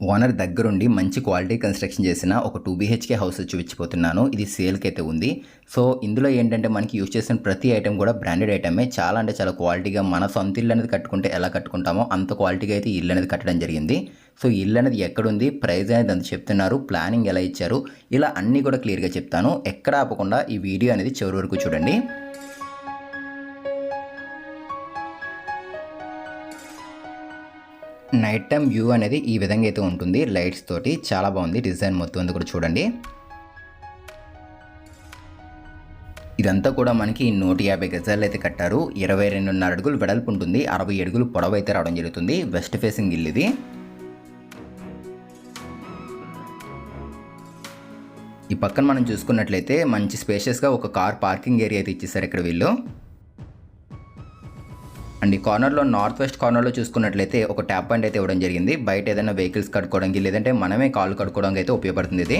Owner దగ్గరుండి మంచి quality construction చేసిన ఒక టూ బీహెచ్కే హౌస్ చూపించిపోతున్నాను ఇది సేల్కి అయితే ఉంది. సో ఇందులో ఏంటంటే మనకి యూజ్ చేసిన ప్రతి ఐటెం కూడా బ్రాండెడ్ ఐటమే. చాలా అంటే చాలా క్వాలిటీగా మన సొంత ఇల్లు అనేది కట్టుకుంటే ఎలా కట్టుకుంటామో అంత క్వాలిటీగా అయితే ఇల్లు అనేది కట్టడం జరిగింది. సో ఇల్లు అనేది ఎక్కడుంది ప్రైజ్ అనేది అంత చెప్తున్నారు ప్లానింగ్ ఎలా ఇచ్చారు ఇలా అన్నీ కూడా క్లియర్గా చెప్తాను. ఎక్కడ ఆపకుండా ఈ వీడియో అనేది చివరి వరకు చూడండి. నైట్ టైం వ్యూ అనేది ఈ విధంగా అయితే ఉంటుంది. లైట్స్ తోటి చాలా బాగుంది. డిజైన్ మొత్తం అంతా కూడా చూడండి. ఇదంతా కూడా మనకి నూట యాభై గజాలు అయితే కట్టారు. ఇరవై రెండున్నర అడుగులు వెడల్పు ఉంటుంది. అరవై అడుగులు పొడవు అయితే రావడం జరుగుతుంది. వెస్ట్ ఫేసింగ్ ఇల్లు ఇది. ఈ పక్కన మనం చూసుకున్నట్లయితే మంచి స్పేషియస్గా ఒక కార్ పార్కింగ్ ఏరియా అయితే ఇచ్చేసారు ఇక్కడ వీళ్ళు. అండ్ ఈ కార్నర్లో నార్త్ వెస్ట్ కార్నర్లో చూసుకున్నట్లయితే ఒక ట్యాప్ పాయింట్ అయితే ఇవ్వడం జరిగింది. బయట ఏదైనా వెహికల్స్ కట్టుకోవడానికి లేదంటే మనమే కాళ్ళు కట్టుకోవడానికి అయితే ఉపయోగపడుతుంది ఇది.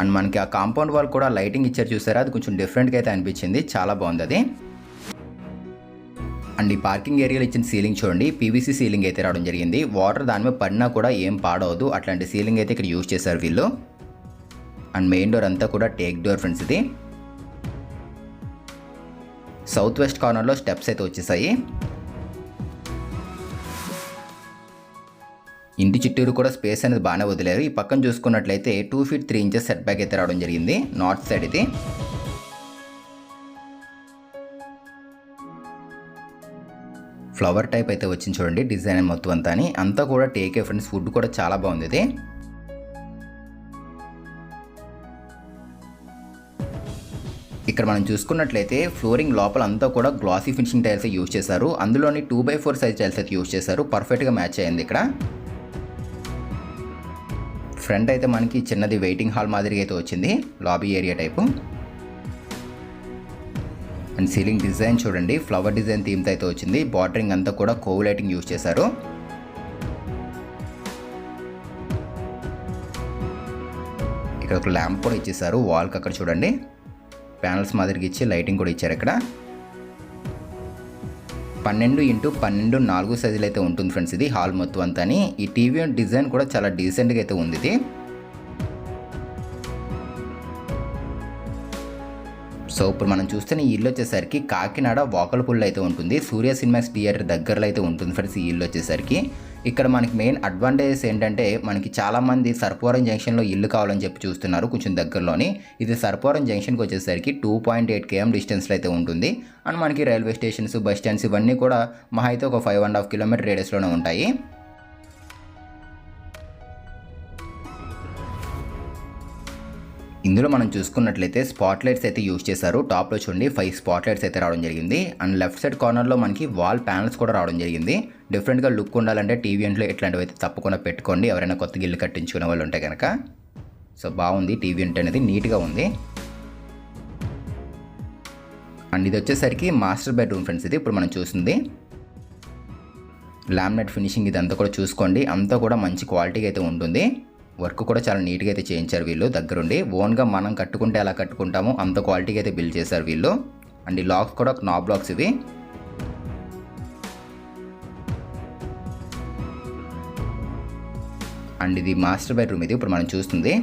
అండ్ మనకి ఆ కాంపౌండ్ వాల్ కూడా లైటింగ్ ఇచ్చారు చూసారా? అది కొంచెం డిఫరెంట్గా అయితే అనిపించింది. చాలా బాగుంది అది. అండ్ ఈ పార్కింగ్ ఏరియాలో ఇచ్చిన సీలింగ్ చూడండి. పీవీసీ సీలింగ్ అయితే రావడం జరిగింది. వాటర్ దాని మీద పడినా కూడా ఏం పాడవద్దు. అట్లాంటి సీలింగ్ అయితే ఇక్కడ యూజ్ చేశారు వీళ్ళు. అండ్ మెయిన్ డోర్ అంతా కూడా టేక్ డోర్ ఫ్రెండ్స్ ఇది. సౌత్ వెస్ట్ కార్నర్లో స్టెప్స్ అయితే వచ్చేసాయి. ఇంటి చుట్టూరు కూడా స్పేస్ అనేది బాగానే వదిలేరు. ఈ పక్కన చూసుకున్నట్లయితే two feet three inches set back అయితే రావడం జరిగింది. నార్త్ సైడ్ ఇది ఫ్లవర్ టైప్ అయితే వచ్చింది చూడండి డిజైన్ మొత్తం అంతా అని అంతా కూడా టేకే ఫ్రెండ్స్ ఫుడ్ కూడా చాలా బాగుంది ఇది. ఇక్కడ మనం చూసుకున్నట్లయితే ఫ్లోరింగ్ లోపల అంతా కూడా గ్లాసీ ఫినిషింగ్ టైల్స్ యూజ్ చేశారు. అందులోని two by four size tiles అయితే యూజ్ చేశారు. పర్ఫెక్ట్గా మ్యాచ్ అయింది ఇక్కడ. ఫ్రంట్ అయితే మనకి చిన్నది వెయిటింగ్ హాల్ మాదిరిగా అయితే వచ్చింది. Lobby area type and ceiling design చూడండి. ఫ్లవర్ డిజైన్ థీమ్తో అయితే వచ్చింది. బార్డరింగ్ అంతా కూడా కోవ్ లైటింగ్ యూజ్ చేశారు. ఇక్కడ ఒక ల్యాంప్ కూడా ఇచ్చేసారు వాల్కి అక్కడ చూడండి. ప్యానల్స్ మాదిరిగా ఇచ్చి లైటింగ్ కూడా ఇచ్చారు ఇక్కడ. పన్నెండు ఇంటూ పన్నెండు నాలుగు సైజులు అయితే ఉంటుంది ఫ్రెండ్స్ ఇది హాల్ మొత్తం అంతా ఈ టీవీ డిజైన్ కూడా చాలా డీసెంట్గా అయితే ఉంది ఇది. సో ఇప్పుడు మనం చూస్తున్న ఈ ఇల్లు వచ్చేసరికి కాకినాడ వాకలపుల్లు అయితే ఉంటుంది. సూర్య సినిమాస్ థియేటర్ దగ్గరలో అయితే ఉంటుంది ఫ్రెండ్స్ ఈ ఇల్లు వచ్చేసరికి. ఇక్కడ మనకి మెయిన్ అడ్వాంటేజెస్ ఏంటంటే మనకి చాలామంది సర్పవరం జంక్షన్లో ఇల్లు కావాలని చెప్పి చూస్తున్నారు కొంచెం దగ్గరలోని. ఇది సర్పవరం జంక్షన్కి వచ్చేసరికి టూ పాయింట్ ఎయిట్ కేఎం డిస్టెన్స్లో అయితే ఉంటుంది. అండ్ మనకి రైల్వే స్టేషన్స్ బస్ స్టాండ్స్ ఇవన్నీ కూడా మహా అయితే ఒక ఫైవ్ అండ్ హాఫ్ కిలోమీటర్ రేడియస్లోనే ఉంటాయి. ఇందులో మనం చూసుకున్నట్లయితే స్పాట్ లైట్స్ అయితే యూజ్ చేశారు. టాప్లో చూడండి ఫైవ్ స్పాట్ లైట్స్ అయితే రావడం జరిగింది. అండ్ లెఫ్ట్ సైడ్ కార్నర్లో మనకి వాల్ ప్యానల్స్ కూడా రావడం జరిగింది. డిఫరెంట్గా లుక్ ఉండాలంటే టీవీ ఇంట్లో ఇట్లాంటివి అయితే తప్పకుండా పెట్టుకోండి. ఎవరైనా కొత్త ఇల్లు కట్టించుకునే వాళ్ళు ఉంటే కనుక సో బాగుంది. టీవీ ఇంట్ అనేది నీట్గా ఉంది. అండ్ ఇది వచ్చేసరికి మాస్టర్ బెడ్రూమ్ ఫ్రెండ్స్ ఇది. ఇప్పుడు మనం చూసింది. లామినేట్ ఫినిషింగ్ ఇదంతా కూడా చూసుకోండి. అంతా కూడా మంచి క్వాలిటీగా అయితే ఉంటుంది. వర్క్ కూడా చాలా నీట్గా అయితే చేయించారు వీళ్ళు దగ్గరుండి. ఓన్గా మనం కట్టుకుంటే ఎలా కట్టుకుంటామో అంత క్వాలిటీగా అయితే బిల్డ్ చేశారు వీళ్ళు. అండ్ ఈ లాక్స్ కూడా నాబ్ లాక్స్ ఇవి. అండ్ ఇది మాస్టర్ బెడ్రూమ్ ఇది. ఇప్పుడు మనం చూస్తుంది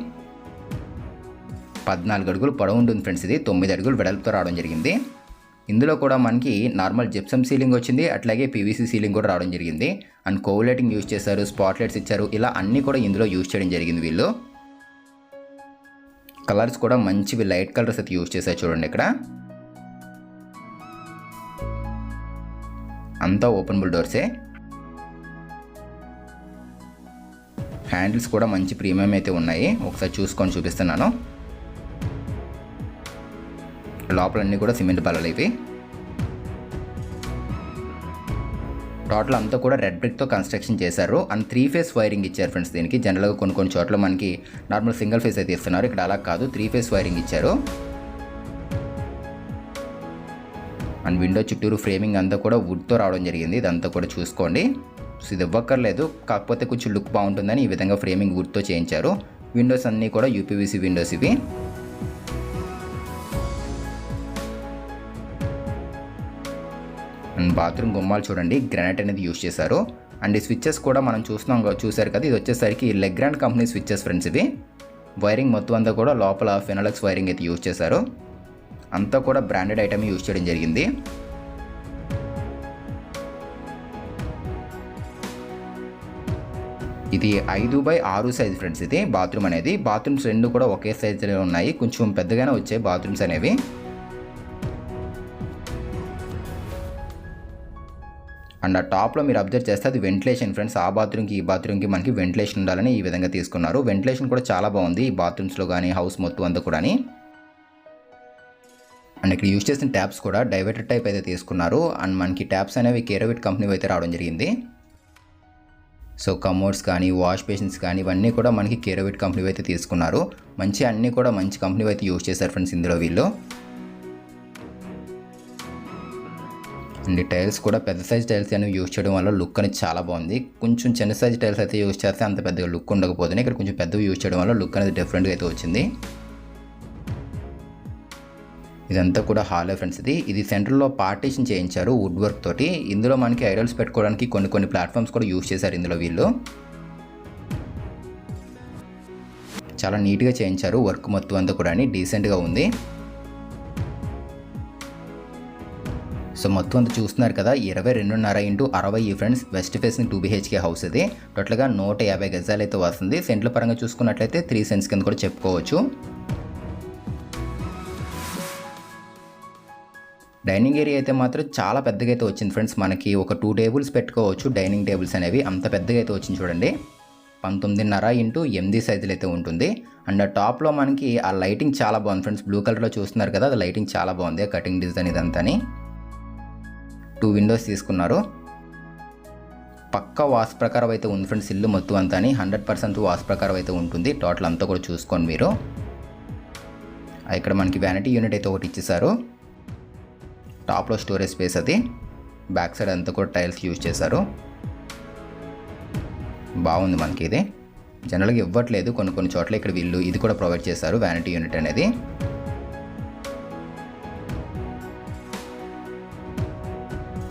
పద్నాలుగు అడుగులు పొడవు ఉంటుంది ఫ్రెండ్స్ ఇది. తొమ్మిది అడుగులు వెడల్పుతో రావడం జరిగింది. ఇందులో కూడా మనకి నార్మల్ జిప్సమ్ సీలింగ్ వచ్చింది. అట్లాగే పీవీసీ సీలింగ్ కూడా రావడం జరిగింది. అండ్ కోవ్ లైటింగ్ యూజ్ చేశారు స్పాట్ లైట్స్ ఇచ్చారు. ఇలా అన్నీ కూడా ఇందులో యూజ్ చేయడం జరిగింది వీళ్ళు. కలర్స్ కూడా మంచివి లైట్ కలర్స్ అయితే యూజ్ చేశారు చూడండి ఇక్కడ. అంతా ఓపెనబుల్ డోర్సే హ్యాండిల్స్ కూడా మంచి ప్రీమియం అయితే ఉన్నాయి. ఒకసారి చూసుకొని చూపిస్తున్నాను. లోపలన్నీ కూడా సిమెంట్ బల్లలు ఇవి. టోటల్ అంతా కూడా రెడ్ బ్రిక్తో కన్స్ట్రక్షన్ చేశారు. అండ్ త్రీ ఫేస్ వైరింగ్ ఇచ్చారు ఫ్రెండ్స్ దీనికి. జనరల్గా కొన్ని కొన్ని చోట్ల మనకి నార్మల్ సింగిల్ ఫేస్ అయితే ఇస్తున్నారు. ఇక్కడ అలా కాదు. త్రీ ఫేస్ వైరింగ్ ఇచ్చారు. అండ్ విండో చుట్టూరు ఫ్రేమింగ్ అంతా కూడా వుడ్తో రావడం జరిగింది. ఇదంతా కూడా చూసుకోండి. ఇది ఇవ్వక్కర్లేదు కాకపోతే కొంచెం లుక్ బాగుంటుందని ఈ విధంగా ఫ్రేమింగ్ వుడ్తో చేయించారు. విండోస్ అన్నీ కూడా యూపీవీసీ విండోస్ ఇవి. అండ్ బాత్రూమ్ గుమ్మాలు చూడండి గ్రానైట్ అనేది యూజ్ చేశారు. అండ్ ఈ స్విచ్చెస్ కూడా మనం చూస్తున్నాం చూసారు కదా ఇది వచ్చేసరికి లెగ్రాండ్ కంపెనీ స్విచ్చెస్ ఫ్రెండ్స్ ఇవి. వైరింగ్ మొత్తం అంతా కూడా లోపల ఫెనలక్స్ వైరింగ్ అయితే యూజ్ చేశారు. అంతా కూడా బ్రాండెడ్ ఐటమ్ యూజ్ చేయడం జరిగింది. ఇది ఐదు బై ఆరు సైజ్ ఫ్రెండ్స్ ఇది. బాత్రూమ్ అనేది. బాత్రూమ్స్ రెండు కూడా ఒకే సైజులో ఉన్నాయి. కొంచెం పెద్దగానే వచ్చాయి బాత్రూమ్స్ అనేవి. అండ్ ఆ టాప్లో మీరు అబ్జర్వ్ చేస్తే అది వెంటిలేషన్ ఫ్రెండ్స్. ఆ బాత్రూమ్కి ఈ బాత్రూమ్కి మనకి వెంటిలేషన్ ఉండాలని ఈ విధంగా తీసుకున్నారు. వెంటిలేషన్ కూడా చాలా బాగుంది. ఈ బాత్రూమ్స్లో కానీ హౌస్ మొత్తం అంతా కూడా అండ్ ఇక్కడ యూజ్ చేసిన ట్యాప్స్ కూడా డైవర్టర్ టైప్ అయితే తీసుకున్నారు. అండ్ మనకి ట్యాప్స్ అనేవి కేరోవిట్ కంపెనీ అయితే రావడం జరిగింది. సో కమోడ్స్ కానీ వాష్ బేసిన్స్ కానీ ఇవన్నీ కూడా మనకి కేరోవిట్ కంపెనీ అయితే తీసుకున్నారు. మంచి అన్నీ కూడా మంచి కంపెనీ అయితే యూజ్ చేశారు ఫ్రెండ్స్ ఇందులో వీళ్ళు. అండ్ టైల్స్ కూడా పెద్ద సైజ్ టైల్స్ అనేవి యూజ్ చేయడం వల్ల లుక్ అనేది చాలా బాగుంది. కొంచెం చిన్న సైజ్ టైల్స్ అయితే యూజ్ చేస్తే అంత పెద్దగా లుక్ ఉండకపోతుంది ఇక్కడ కొంచెం పెద్దవి యూజ్ చేయడం వల్ల లుక్ అనేది డిఫరెంట్గా అయితే వచ్చింది. ఇదంతా కూడా హాలే ఫ్రెండ్స్ ఇది. ఇది సెంటర్లో పార్టీషన్ చేయించారు వుడ్ వర్క్ తోటి. ఇందులో మనకి ఐడల్స్ పెట్టుకోవడానికి కొన్ని కొన్ని ప్లాట్ఫామ్స్ కూడా యూజ్ చేశారు ఇందులో వీళ్ళు. చాలా నీట్గా చేయించారు. వర్క్ మొత్తం అంతా కూడా డీసెంట్గా ఉంది. సో మొత్తం అంతా చూస్తున్నారు కదా. ఇరవై రెండున్నర ఇంటూ అరవై ఈ friends west facing two BHK house ఇది. టోటల్గా నూట యాభై గజాలు అయితే వస్తుంది. సెంట్ల పరంగా చూసుకున్నట్లయితే త్రీ సెంట్స్ కింద కూడా చెప్పుకోవచ్చు. డైనింగ్ ఏరియా అయితే మాత్రం చాలా పెద్దగా అయితే వచ్చింది ఫ్రెండ్స్ మనకి. ఒక టూ టేబుల్స్ పెట్టుకోవచ్చు డైనింగ్ టేబుల్స్ అనేవి. అంత పెద్దగా అయితే వచ్చింది చూడండి. పంతొమ్మిదిన్నర ఇంటూ ఎనిమిది సైజులు అయితే ఉంటుంది. అండ్ ఆ టాప్లో మనకి ఆ లైటింగ్ చాలా బాగుంది ఫ్రెండ్స్. బ్లూ కలర్లో చూస్తున్నారు కదా అది లైటింగ్ చాలా బాగుంది. కటింగ్ డిజైన్ ఇదంతాని. టూ విండోస్ తీసుకున్నారు. పక్క వాస్ ప్రకారం అయితే ఉంది ఫ్రెండ్స్ ఇల్లు మొత్తం అంతా హండ్రెడ్ పర్సెంట్ వాస్ ప్రకారం అయితే ఉంటుంది. టోటల్ అంతా కూడా చూసుకోండి మీరు. ఇక్కడ మనకి వ్యానిటీ యూనిట్ అయితే ఒకటి ఇచ్చేసారు. టాప్లో స్టోరేజ్ స్పేస్ అది. బ్యాక్ సైడ్ అంతా కూడా టైల్స్ యూజ్ చేశారు. బాగుంది మనకి ఇది. జనరల్గా ఇవ్వట్లేదు. కొన్ని కొన్ని చోట్ల ఇక్కడ వీళ్ళు ఇది కూడా ప్రొవైడ్ చేశారు వ్యానిటీ యూనిట్ అనేది.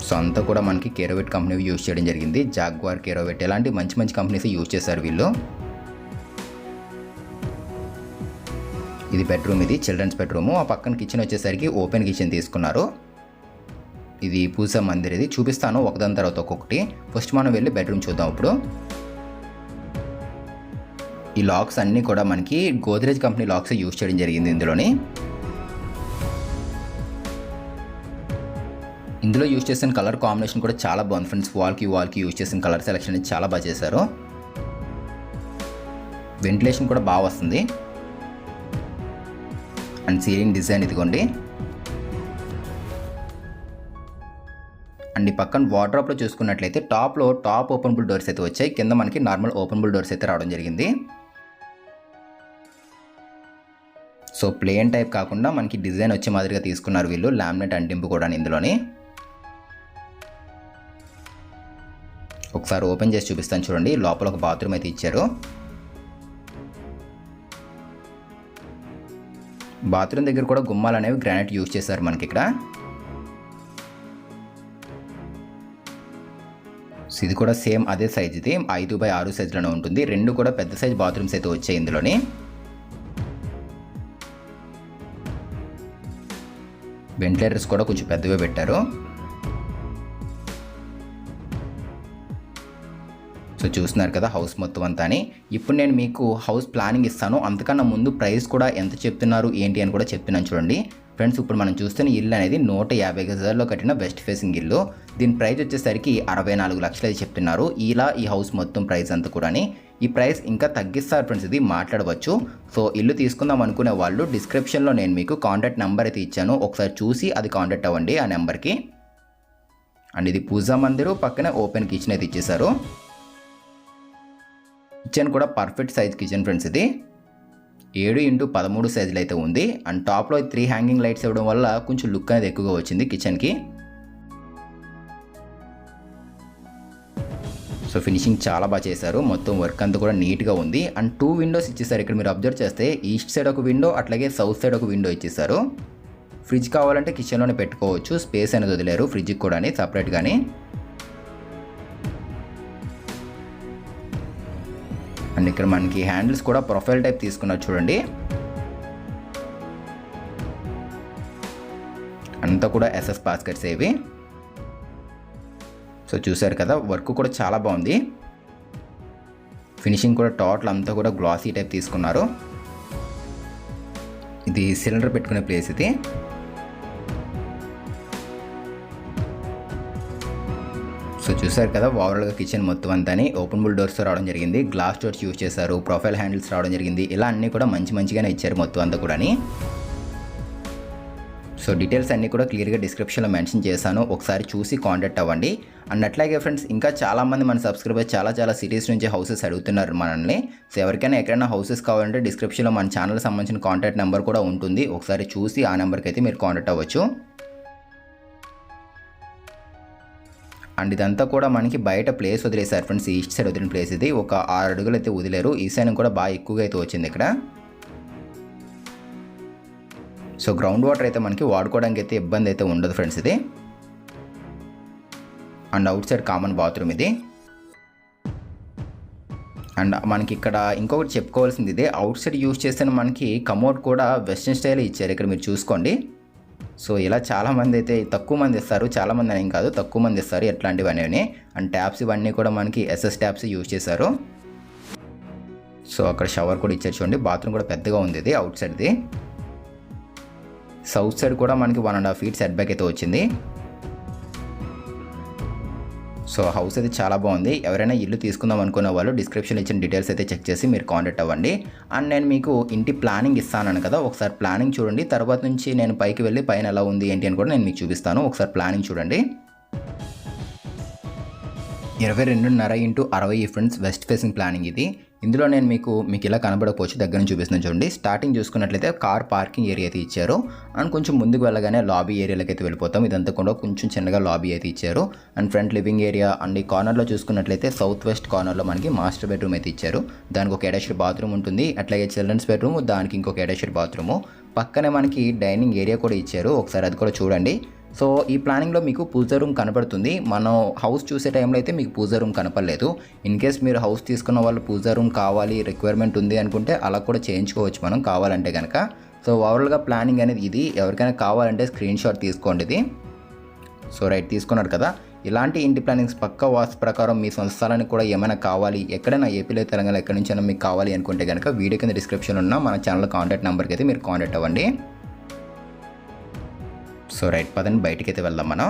సో అంతా కూడా మనకి కేరోవెట్ కంపెనీ యూజ్ చేయడం జరిగింది. జాగ్వార్ కేరోవెట్ ఇలాంటి మంచి మంచి కంపెనీస్ యూజ్ చేశారు వీళ్ళు. ఇది బెడ్రూమ్ ఇది చిల్డ్రన్స్ బెడ్రూమ్. ఆ పక్కన కిచెన్ వచ్చేసరికి ఓపెన్ కిచెన్ తీసుకున్నారు. ఇది పూజా మందిర్ ఇది చూపిస్తాను. ఒకదాని తర్వాత ఒక్కొక్కటి. ఫస్ట్ మనం వెళ్ళి బెడ్రూమ్ చూద్దాం ఇప్పుడు. ఈ లాక్స్ అన్నీ కూడా మనకి గోద్రేజ్ కంపెనీ లాక్స్ యూజ్ చేయడం జరిగింది ఇందులోని. ఇందులో యూజ్ చేసిన కలర్ కాంబినేషన్ కూడా చాలా బాగుంది ఫ్రెండ్స్ వాల్కి వాల్కి యూజ్ చేసిన కలర్ సెలెక్షన్ అనేది చాలా బాగా చేశారు. వెంటిలేషన్ కూడా బాగా వస్తుంది. అండ్ సీలింగ్ డిజైన్ ఇదిగోండి. అండ్ ఈ పక్కన వార్డ్రాప్లో చూసుకున్నట్లయితే టాప్లో టాప్ ఓపెన్బుల్ డోర్స్ అయితే వచ్చాయి. కింద మనకి నార్మల్ ఓపెన్బుల్ డోర్స్ అయితే రావడం జరిగింది. సో ప్లేన్ టైప్ కాకుండా మనకి డిజైన్ వచ్చే మాదిరిగా తీసుకున్నారు వీళ్ళు. లామినేట్ అంటింపు కూడా ఇందులోని. ఒకసారి ఓపెన్ చేసి చూపిస్తాను చూడండి. లోపల ఒక బాత్రూమ్ అయితే ఇచ్చారు. బాత్రూమ్ దగ్గర కూడా గుమ్మాలు అనేవి గ్రానైట్ యూజ్ చేశారు మనకి ఇక్కడ. సో ఇది కూడా సేమ్ అదే సైజ్ ఇది. ఐదు బై ఆరు సైజులోనే ఉంటుంది. రెండు కూడా పెద్ద సైజ్ బాత్రూమ్స్ అయితే వచ్చాయి ఇందులోని. వెంటిలేటర్స్ కూడా కొంచెం పెద్దగా పెట్టారు. సో చూస్తున్నారు కదా హౌస్ మొత్తం అంతా అని. ఇప్పుడు నేను మీకు హౌస్ ప్లానింగ్ ఇస్తాను. అంతకన్నా ముందు ప్రైస్ కూడా ఎంత చెప్తున్నారు ఏంటి అని కూడా చెప్తున్నాను చూడండి. ఫ్రెండ్స్ ఇప్పుడు మనం చూస్తున్న ఇల్లు అనేది నూట యాభై గజాల్లో కట్టిన వెస్ట్ ఫేసింగ్ ఇల్లు. దీని ప్రైస్ వచ్చేసరికి అరవై నాలుగు లక్షలు అయితే చెప్తున్నారు. ఇలా ఈ హౌస్ మొత్తం ప్రైస్ అంతా కూడా ఈ ప్రైస్ ఇంకా తగ్గిస్తారు ఫ్రెండ్స్ ఇది మాట్లాడవచ్చు. సో ఇల్లు తీసుకుందాం అనుకునే వాళ్ళు డిస్క్రిప్షన్లో నేను మీకు కాంటాక్ట్ నెంబర్ అయితే ఇచ్చాను. ఒకసారి చూసి అది కాంటాక్ట్ అవ్వండి ఆ నెంబర్కి. అండ్ ఇది పూజా మందిరు పక్కనే ఓపెన్ కిచెన్ అయితే ఇచ్చేసారు కిచెన్ కూడా పర్ఫెక్ట్ సైజ్ కిచెన్ ఫ్రెండ్స్ ఇది. ఏడు ఇంటూ పదమూడు సైజులు అయితే ఉంది. అండ్ టాప్లో త్రీ హ్యాంగింగ్ లైట్స్ ఇవ్వడం వల్ల కొంచెం లుక్ అనేది ఎక్కువగా వచ్చింది కిచెన్కి. సో ఫినిషింగ్ చాలా బాగా చేశారు. మొత్తం వర్క్ అంతా కూడా నీట్గా ఉంది. అండ్ టూ విండోస్ ఇచ్చేసారు. ఇక్కడ మీరు అబ్జర్వ్ చేస్తే ఈస్ట్ సైడ్ ఒక విండో అట్లాగే సౌత్ సైడ్ ఒక విండో ఇచ్చేసారు. ఫ్రిడ్జ్ కావాలంటే కిచెన్లోనే పెట్టుకోవచ్చు. స్పేస్ అనేది వదిలేరు. ఫ్రిడ్జ్కి కూడా సపరేట్ అండ్ ఇక్కడ మనకి హ్యాండిల్స్ కూడా ప్రొఫైల్ టైప్ తీసుకున్నారు చూడండి. అంతా కూడా ఎస్ఎస్ బాస్కెట్స్ ఏవి సో చూసారు కదా వర్క్ కూడా చాలా బాగుంది. ఫినిషింగ్ కూడా టోటల్ అంతా కూడా గ్లాసీ టైప్ తీసుకున్నారు. ఇది సిలిండర్ పెట్టుకునే ప్లేస్ ఇది. సో చూసారు కదా ఓవరాల్గా కిచెన్ మొత్తం అంతా ఓపెన్ బుల్ డోర్స్ రావడం జరిగింది. గ్లాస్ డోర్స్ యూజ్ చేశారు ప్రొఫైల్ హ్యాండిల్స్ రావడం జరిగింది. ఇలా అన్నీ కూడా మంచి మంచిగానే ఇచ్చారు మొత్తం అంతా కూడా సో డీటెయిల్స్ అన్నీ కూడా క్లియర్గా డిస్క్రిప్షన్లో మెన్షన్ చేశాను. ఒకసారి చూసి కాంటాక్ట్ అవ్వండి. అండ్ అట్లాగే ఫ్రెండ్స్ ఇంకా చాలామంది మన సబ్స్క్రైబర్స్ చాలా చాలా సిటీస్ నుంచి హౌసెస్ అడుగుతున్నారు మనల్ని. సో ఎవరికైనా ఎక్కడైనా హౌసెస్ కావాలంటే డిస్క్రిప్షన్లో మన ఛానల్ సంబంధించిన కాంటాక్ట్ నెంబర్ కూడా ఉంటుంది. ఒకసారి చూసి ఆ నెంబర్కి అయితే మీరు కాంటాక్ట్ అవ్వచ్చు. అండ్ ఇదంతా కూడా మనకి బయట ప్లేస్ వదిలేశారు ఫ్రెండ్స్ ఈస్ట్ సైడ్ వదిలిన ప్లేస్ ఇది. ఒక ఆరు అడుగులు అయితే వదిలేరు. ఈ సైన్ కూడా బాగా ఎక్కువగా అయితే వచ్చింది ఇక్కడ. సో గ్రౌండ్ వాటర్ అయితే మనకి వాడుకోవడానికి అయితే ఇబ్బంది అయితే ఉండదు ఫ్రెండ్స్ ఇది. And outside common bathroom ఇది. అండ్ మనకి ఇక్కడ ఇంకొకటి చెప్పుకోవాల్సింది ఇదే. అవుట్ సైడ్ యూస్ చేస్తే మనకి కమోడ్ కూడా వెస్ట్రన్ స్టైల్ ఇచ్చారు. ఇక్కడ మీరు చూసుకోండి. సో ఇలా చాలామంది అయితే తక్కువ మంది ఇస్తారు చాలామంది అని కాదు తక్కువ మంది ఇస్తారు ఎట్లాంటివి అనేవి అండ్ ట్యాప్స్ ఇవన్నీ కూడా మనకి ఎస్ఎస్ ట్యాప్స్ యూజ్ చేశారు. సో అక్కడ షవర్ కూడా ఇచ్చారు చూడండి బాత్రూమ్ కూడా పెద్దగా ఉంది ఇది అవుట్ సైడ్ది. సౌత్ సైడ్ కూడా మనకి one and half feet set back అయితే వచ్చింది. సో హౌస్ అయితే చాలా బాగుంది. ఎవరైనా ఇల్లు తీసుకుందాం అనుకున్న వాళ్ళు డిస్క్రిప్షన్ ఇచ్చిన డీటెయిల్స్ అయితే చెక్ చేసి మీరు కాంటాక్ట్ అవ్వండి. అండ్ నేను మీకు ఇంటి ప్లానింగ్ ఇస్తాను కదా ఒకసారి ప్లానింగ్ చూడండి. తర్వాత నుంచి నేను పైకి వెళ్ళి పైన ఎలా ఉంది ఏంటి అని కూడా నేను మీకు చూపిస్తాను. ఒకసారి ప్లానింగ్ చూడండి. ఇరవై రెండున్నర ఇంటూ అరవై ఫ్రెండ్స్ వెస్ట్ ఫేసింగ్ ప్లానింగ్ ఇది. ఇందులో నేను మీకు మీకు ఇలా కనబడకపోవచ్చు దగ్గర నుంచి చూపిస్తున్నాను చూడండి. స్టార్టింగ్ చూసుకున్నట్లయితే కార్ పార్కింగ్ ఏరియా అయితే ఇచ్చారు. అండ్ కొంచెం ముందుకు వెళ్ళగానే లాబీ ఏరియాలోకి అయితే వెళ్ళిపోతాం. ఇదంతా కూడా కొంచెం చిన్నగా లాబీ అయితే ఇచ్చారు. And front living area and ఈ కార్నర్లో చూసుకున్నట్లయితే సౌత్ వెస్ట్ కార్నర్లో మనకి మాస్టర్ బెడ్రూమ్ అయితే ఇచ్చారు. దానికి ఒక అటాచ్డ్ బాత్రూమ్ ఉంటుంది. అట్లాగే చిల్డ్రన్స్ బెడ్రూమ్ దానికి ఇంకొక అటాచ్డ్ బాత్రూము పక్కనే మనకి డైనింగ్ ఏరియా కూడా ఇచ్చారు. ఒకసారి అది కూడా చూడండి. సో ఈ ప్లానింగ్లో మీకు పూజ రూమ్ కనపడుతుంది. మనం హౌస్ చూసే టైంలో అయితే మీకు పూజ రూమ్ కనపడలేదు. ఇన్ కేస్ మీరు హౌస్ తీసుకున్న వాళ్ళు పూజ రూమ్ కావాలి రిక్వైర్మెంట్ ఉంది అనుకుంటే అలా కూడా చేయించుకోవచ్చు మనం కావాలంటే కనుక సో ఓవరాల్గా ప్లానింగ్ అనేది ఇది. ఎవరికైనా కావాలంటే స్క్రీన్ షాట్ తీసుకోండి ఇది. సో రైట్ తీసుకున్నారు కదా. ఇలాంటి ఇంటి ప్లానింగ్స్ పక్క వాస్తు ప్రకారం మీ సంస్థలానికి కూడా ఏమైనా కావాలి ఎక్కడైనా ఏపీలో తెలంగాణ ఎక్కడి నుంచైనా మీకు కావాలి అనుకుంటే కనుక వీడియో కింద డిస్క్రిప్షన్ ఉన్న మన ఛానల్ కాంటాక్ట్ నెంబర్కి అయితే మీరు కాంటాక్ట్ అవ్వండి. సో రైట్ పదండి బయటకైతే అయితే వెళ్దాం మనం.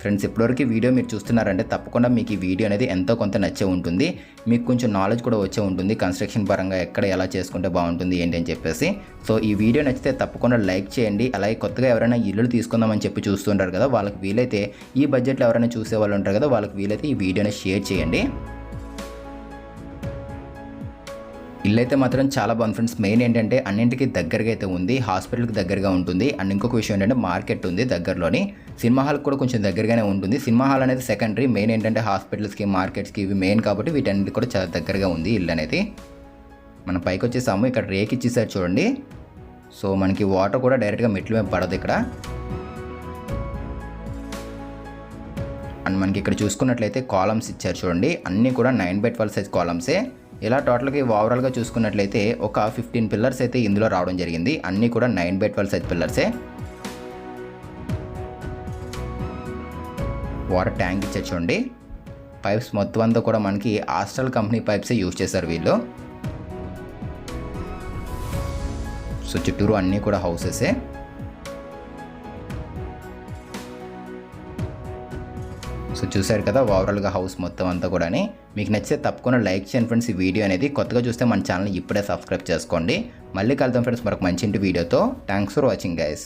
ఫ్రెండ్స్ ఇప్పటివరకు వీడియో మీరు చూస్తున్నారంటే తప్పకుండా మీకు ఈ వీడియో అనేది ఎంతో కొంత నచ్చే ఉంటుంది. మీకు కొంచెం నాలెడ్జ్ కూడా వచ్చే ఉంటుంది. కన్స్ట్రక్షన్ పరంగా ఎక్కడ ఎలా చేసుకుంటే బాగుంటుంది ఏంటి అని చెప్పేసి. సో ఈ వీడియో నచ్చితే తప్పకుండా లైక్ చేయండి. అలాగే కొత్తగా ఎవరైనా ఇల్లులు తీసుకుందామని చెప్పి చూస్తుంటారు కదా వాళ్ళకి వీలైతే ఈ బడ్జెట్లో ఎవరైనా చూసే వాళ్ళు ఉంటారు కదా వాళ్ళకి వీలైతే ఈ వీడియోని షేర్ చేయండి. ఇల్లు అయితే మాత్రం చాలా బాగుంది ఫ్రెండ్స్. మెయిన్ ఏంటంటే అన్నింటికి దగ్గరగా అయితే ఉంది హాస్పిటల్కి దగ్గరగా ఉంటుంది. అండ్ ఇంకొక విషయం ఏంటంటే మార్కెట్ ఉంది దగ్గరలోని. సినిమా హాల్ కూడా కొంచెం దగ్గరగానే ఉంటుంది. సినిమా హాల్ అనేది సెకండరీ మెయిన్ ఏంటంటే హాస్పిటల్స్కి మార్కెట్స్కి ఇవి మెయిన్ కాబట్టి వీటన్నిటి కూడా చాలా దగ్గరగా ఉంది ఇల్లు అనేది. మనం పైకి వచ్చేసాము ఇక్కడ రేక్ ఇచ్చేసారు చూడండి. సో మనకి వాటర్ కూడా డైరెక్ట్గా మెట్ల మీద పడదు ఇక్కడ. అండ్ మనకి ఇక్కడ చూసుకున్నట్లయితే కాలమ్స్ ఇచ్చారు చూడండి. అన్నీ కూడా నైన్ బై ట్వెల్వ్ సైజ్ కాలమ్సే. ఇలా టోటల్కి ఓవరాల్గా చూసుకున్నట్లయితే ఒక ఫిఫ్టీన్ పిల్లర్స్ అయితే ఇందులో రావడం జరిగింది. అన్నీ కూడా నైన్ బై ట్వెల్వ్ సైజ్ పిల్లర్సే. వాటర్ ట్యాంక్ ఇచ్చే చూడండి. పైప్స్ మొత్తం అంతా కూడా మనకి ఆస్ట్రల్ కంపెనీ పైప్సే యూజ్ చేశారు వీళ్ళు. సో చుట్టూరు అన్నీ కూడా హౌసెసే. సో చూశారు కదా ఓవరాల్గా హౌస్ మొత్తం అంతా కూడా మీకు నచ్చితే తప్పకుండా లైక్ చేయండి ఫ్రెండ్స్ ఈ వీడియో అనేది కొత్తగా చూస్తే మన ఛానల్ ఇప్పుడే సబ్స్క్రైబ్ చేసుకోండి. మళ్ళీ కలుద్దాం ఫ్రెండ్స్ మరొక మంచి ఇంటి వీడియోతో థ్యాంక్స్ ఫర్ వాచింగ్ గైస్